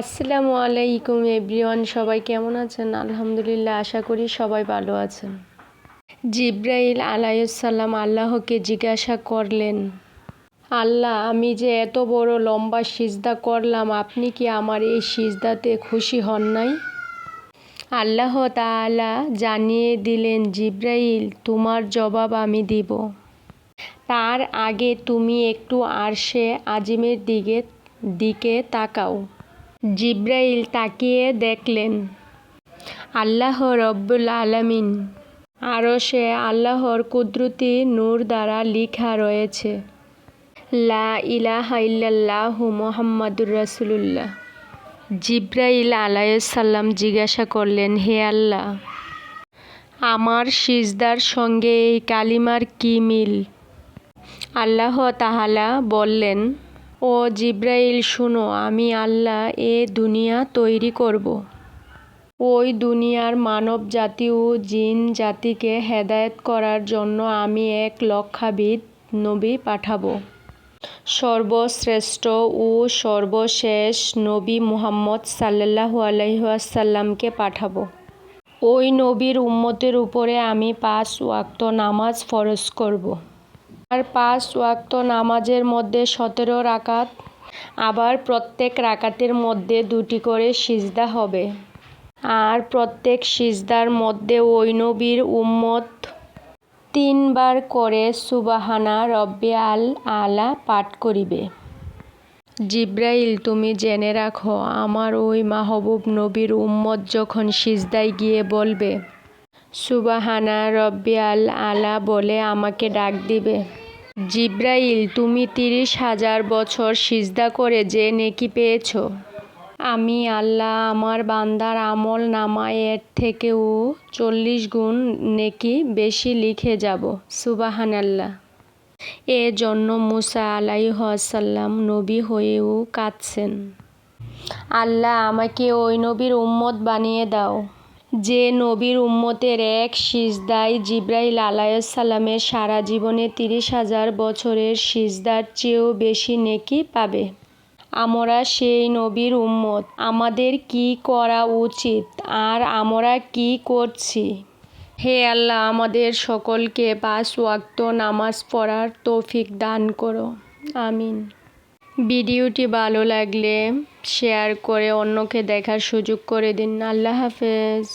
আসসালামু আলাইকুম এভরিওয়ান, সবাই কেমন আছেন? আলহামদুলিল্লাহ, আশা করি সবাই ভালো আছেন। জিব্রাইল আলাইসাল্লাম আল্লাহকে জিজ্ঞাসা করলেন, আল্লাহ, আমি যে এত বড় লম্বা সিজদা করলাম, আপনি কি আমার এই সিজদাতে খুশি হন নাই? আল্লাহ তাআলা জানিয়ে দিলেন, জিব্রাইল, তোমার জবাব আমি দিব। তার আগে তুমি একটু আরশে আজিমের দিকে দিকে তাকাও। জিব্রাইল তাকিয়ে দেখলেন, আল্লাহ রব্বুল আলামিন। আরও সে আল্লাহর কুদরতি নূর দ্বারা লিখা রয়েছে, লা ইলাহা ইল্লাল্লাহু মুহাম্মাদুর রাসূলুল্লাহ। জিব্রাইল আলাইসাল্লাম জিজ্ঞাসা করলেন, হে আল্লাহ, আমার সিজদার সঙ্গে এই কালিমার কি মিল? আল্লাহ তাহালা বললেন ও জিব্রাইল, শুনো, আমি আল্লাহ এ দুনিয়া তৈরি করব। ওই দুনিয়ার মানব জাতি ও জিন জাতিকে হেদায়েত করার জন্য আমি এক লক্ষাবিদ নবী পাঠাবো সর্বশ্রেষ্ঠ ও সর্বশেষ নবী মুহাম্মদ সাল্লাহু আলহাসাল্লামকে পাঠাবো ওই নবীর উম্মতের উপরে আমি পাঁচ ওয়াক্ত নামাজ ফরজ করব। আর পাঁচ ওয়াক্ত নামাজের মধ্যে সতেরো রাকাত, আবার প্রত্যেক রাকাতের মধ্যে দুটি করে সিজদা হবে। আর প্রত্যেক সিজদার মধ্যে ওই নবীর উম্মত তিনবার করে সুবাহানা রব্বে আল আলা পাঠ করিবে। জিব্রাইল, তুমি জেনে রাখো, আমার ওই মাহবুব নবীর উম্মত যখন সিজদায় গিয়ে বলবে, সুবাহানা রব্বি আল আলা বলে আমাকে ডাক দিবে। জিব্রাইল, তুমি তিরিশ হাজার বছর সিজদা করে যে নেকি পেয়েছ। আমি আল্লাহ আমার বান্দার আমল নামায় এর থেকেও চল্লিশ গুণ নেকি বেশি লিখে যাব। সুবাহান আল্লাহ এ জন্য মুসা আলাইসাল্লাম নবী হয়েও কাঁদছেন। আল্লাহ আমাকে ওই নবীর উম্মত বানিয়ে দাও। যে নবীর উম্মতের এক সিজদাই জিব্রাইল আলাইসাল্লামের সারা জীবনে তিরিশ হাজার বছরের সিজদার চেয়েও বেশি নেকি পাবে। আমরা সেই নবীর উম্মত। আমাদের কি করা উচিত? আর আমরা কি করছি? হে আল্লাহ, আমাদের সকলকে পাঁচ ওয়াক্ত নামাজ পড়ার তৌফিক দান করো। আমিন। ভিডিওটি ভালো লাগলে শেয়ার করে অন্যকে দেখার সুযোগ করে দিন। আল্লাহ হাফেজ।